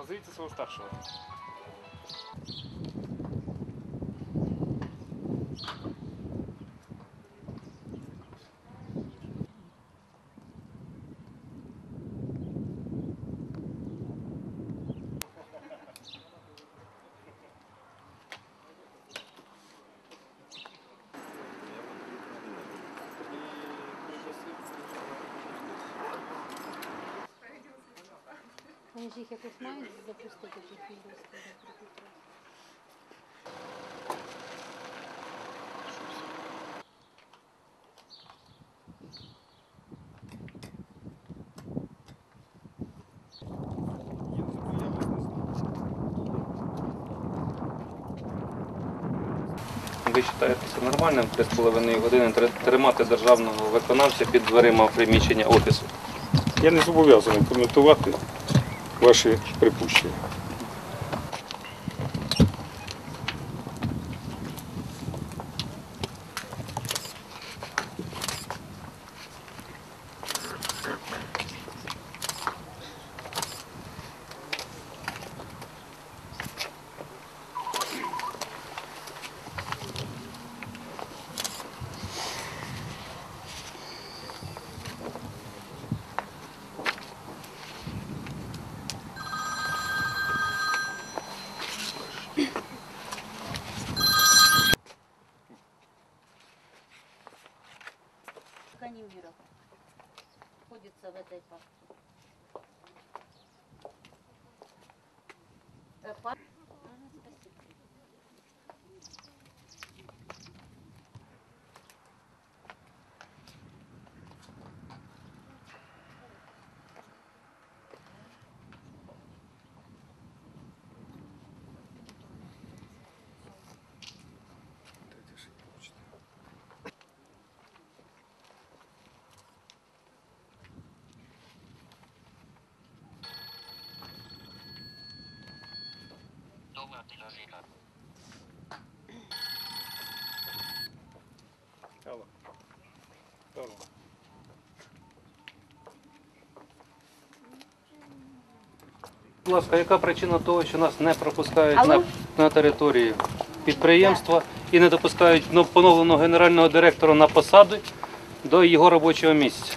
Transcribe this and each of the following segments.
Позовите своего старшего. Вони ж їх якось мають запустити тих відео. Ви вважаєтеся нормальним 3,5 години тримати державного виконавця під дверима приміщення офісу? Я не зобов'язаний коментувати ваші припущення. Мира. Находится в этой папке. Алло. Алло. Будь ласка, яка причина того, що нас не пропускають на, на територію підприємства і не допускають ну, поновленого генерального директора на посаду до його робочого місця?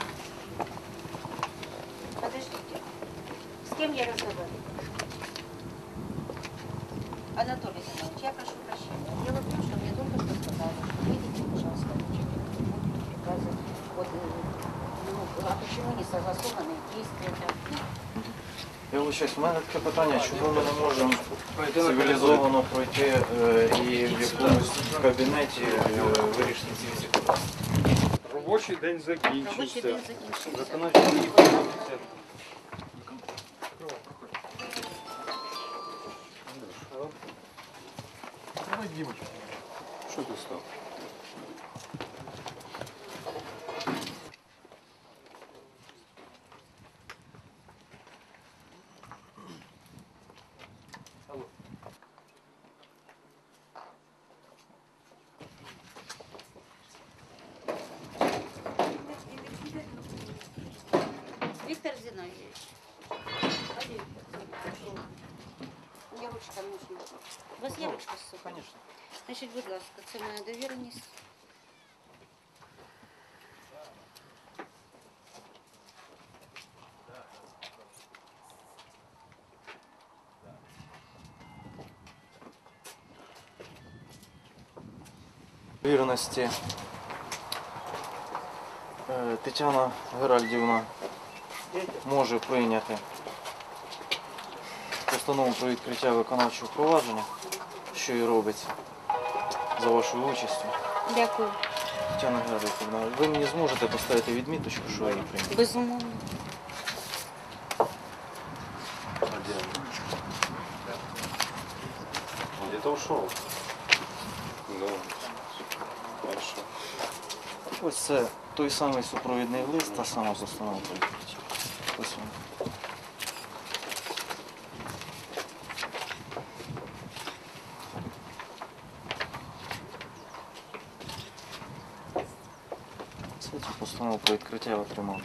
У мене таке питання, чому ми не можемо цивілізовано пройти е, і в якомусь кабінеті е, вирішити ці всі питання. Робочий день Робочий закінчився. день закінчився. Виконавчий комісія. Що ти став? У вас є ручка з собою? Звісно. Значить, будь ласка, це моя довіреність. Вірності е, Тетяна Геральдівна може прийняти постанову про відкриття виконавчого провадження, що і робиться за вашою участю. Дякую. Тетяна Геральдівна, ви мені зможете поставити відміточку, що я її прийняв? Безумовно. Где-то ушел. Ну, хорошо. Ось це той самий супровідний лист, та сама постанова про відкриття. Ось він. Це цю постанову про відкриття я отримав.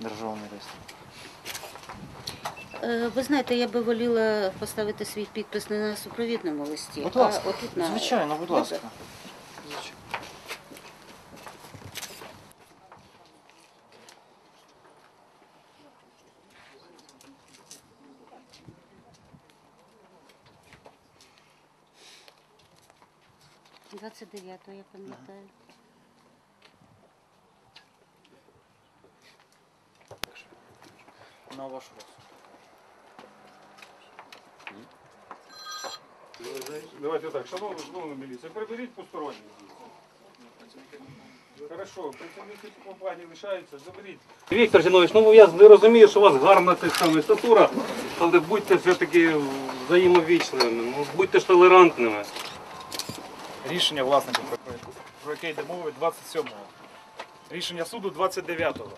Державний реєстр. Е, Ви знаєте, я би воліла поставити свій підпис не на супровідному листі, Будь ласка. а отут на Звичайно, будь ласка. Звичайно. — 29-го, я пам'ятаю. На ваш розсуд. Давайте так, шановна, шановна міліція, приберіть посторонні. Хорошо, працівники по плані лишаються, заберіть. Віктор Зінович, ну я не розумію, що у вас гарна та саме статура, але будьте все-таки взаємовічними, ну, будьте ж толерантними. Рішення власника, про, про яке йде мова, 27-го. Рішення суду 29-го.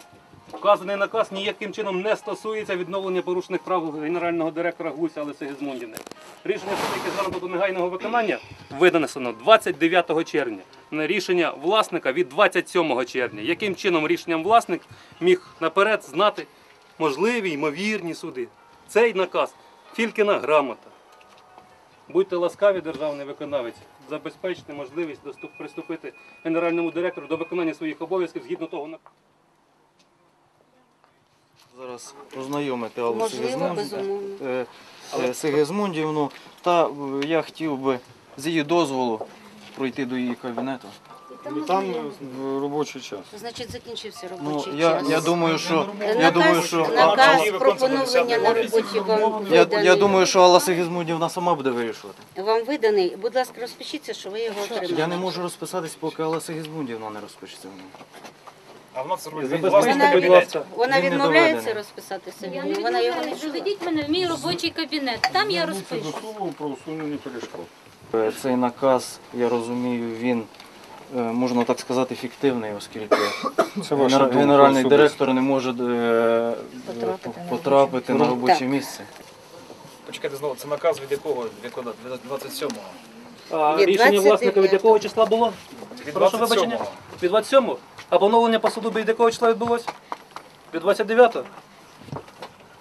Вказаний наказ ніяким чином не стосується відновлення порушених прав генерального директора Гуся Олеси Гізмундіни. Рішення суду, яке до негайного виконання, винесено 29 червня. На рішення власника від 27 червня. Яким чином рішенням власник міг наперед знати можливі ймовірні суди? Цей наказ Фількіна грамота. Будьте ласкаві, державний виконавець, забезпечте можливість приступити генеральному директору до виконання своїх обов'язків згідно того наказу. Зараз ознайомити Аллу е, е, Сигизмундівну. Та е, я хотів би з її дозволу пройти до її кабінету. Ну, там в робочий час. Значить, закінчився Ну, робочий я, час. я думаю, що я думаю, що наказ про поновлення на роботі вам я, виданий. я думаю, що Алла Сигизмундівна сама буде вирішувати. Вам виданий. Будь ласка, розпишіться, що ви його отримали. Я не можу розписатись, поки Алла Сигизмундівна не розпишеться. В. А вона це робить Вона, будь ласка. вона Він не відмовляється доведений. розписатися. Я не Вона його не відмовляюсь. чула. Мене в мій робочий кабінет. Там я розпишу. до слова про усунення перешкод. Е, Цей наказ, я розумію, він, е, можна так сказати, фіктивний, оскільки Це ваша генер- думка генеральний особиста. директор не може е, Потрапити на потрапити на робоче робоче місце. Почекайте знову, це наказ від якого? Від якого? Від 27-го. А Від рішення 29-го. власника від якого числа було? Від Прошу вибачення. 27-го. Від 27-го? А поновлення по суду від якого числа відбулось? Від 29-го?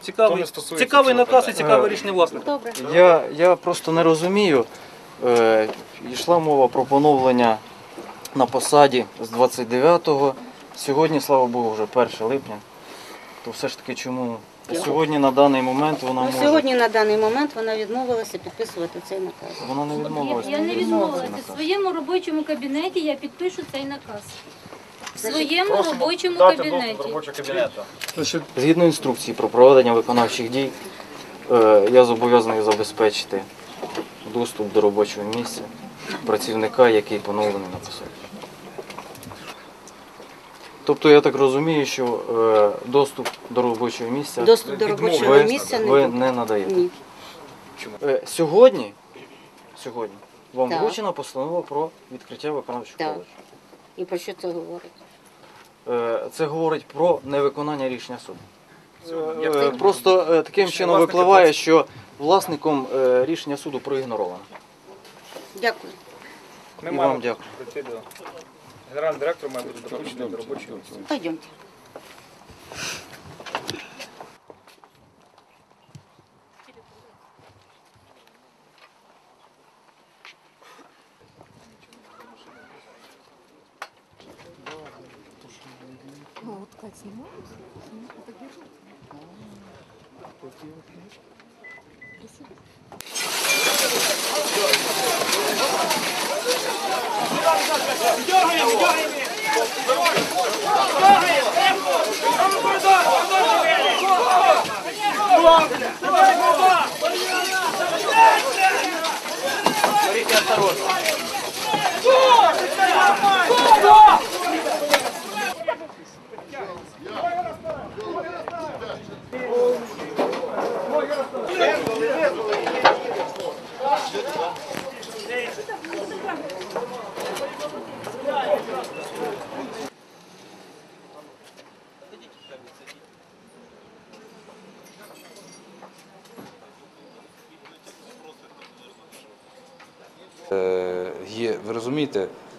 Цікавий, цікавий наказ і цікаве рішення власника. Добре. Я, я просто не розумію. Е, йшла мова про поновлення на посаді з 29-го. Сьогодні, слава Богу, вже 1 липня. То все ж таки чому сьогодні на даний момент вона Ну, може. сьогодні на даний момент вона відмовилася підписувати цей наказ. Вона не відмовилася. Я не відмовилася. В своєму робочому кабінеті я підпишу цей наказ. В своєму робочому дати доступ до кабінеті. робочого кабінету. Згідно інструкції про проведення виконавчих дій, е, я зобов'язаний забезпечити доступ до робочого місця працівника, який поновлений на посаді. Тобто я так розумію, що е, доступ до робочого місця Доступ до робочого ви, місця не буде. не надаєте. Ні. Е, Сьогодні, сьогодні вам Так. вручена постанова про відкриття виконавчого Так. І про що це говорить? Е, Це говорить про невиконання рішення суду. Е. Просто е, таким Рішення чином випливає, що власником е, рішення суду проігноровано. Дякую. Ми І маємо дякую. до генеральний директор має бути допущений до робочого місця. Пойдемте. осторожно.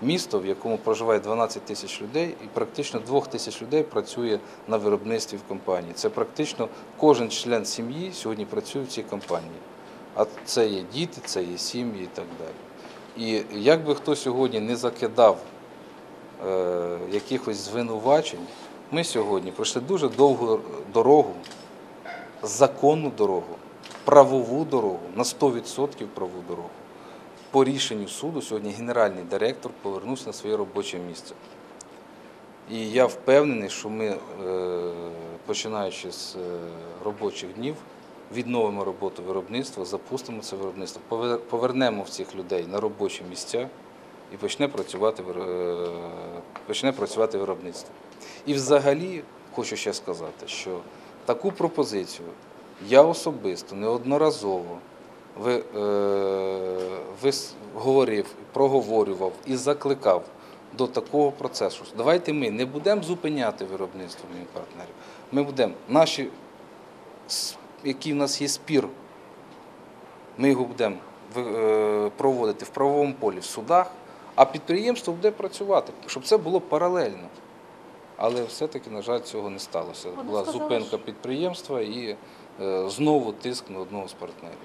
Місто, в якому проживає 12 тисяч людей, і практично 2 тисяч людей працює на виробництві в компанії. Це практично кожен член сім'ї сьогодні працює в цій компанії. А це є діти, це є сім'ї і так далі. І як би хто сьогодні не закидав е, якихось звинувачень, ми сьогодні пройшли дуже довгу дорогу, законну дорогу, правову дорогу, на 100% правову дорогу. По рішенню суду сьогодні генеральний директор повернувся на своє робоче місце. І я впевнений, що ми, е, починаючи з е, робочих днів, відновимо роботу виробництва, запустимо це виробництво, пове- повернемо цих людей на робочі місця і почне працювати, е, почне працювати виробництво. І взагалі хочу ще сказати, що таку пропозицію я особисто неодноразово ви, е, говорив, проговорював і закликав до такого процесу. Давайте ми не будемо зупиняти виробництво моїх партнерів. Ми будемо наші, який в нас є спір, ми його будемо е, проводити в правовому полі в судах, а підприємство буде працювати, щоб це було паралельно. Але все-таки, на жаль, цього не сталося. Була зупинка підприємства і знову тиск на одного з партнерів.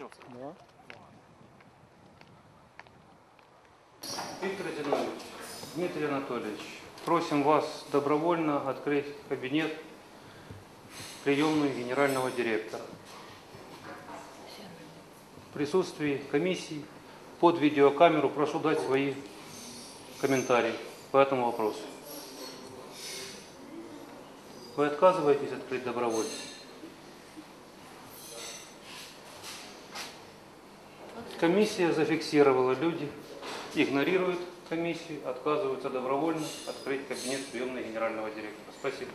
Вони сказали, Виктор Зинович, Дмитрий Анатольевич, просим вас добровольно открыть кабинет, приемную генерального директора. В присутствии комиссии под видеокамеру прошу дать свои комментарии по этому вопросу. Вы отказываетесь открыть добровольно? Комиссия зафиксировала, люди игнорируют комиссию, отказываются добровольно открыть кабинет приемной генерального директора. Спасибо.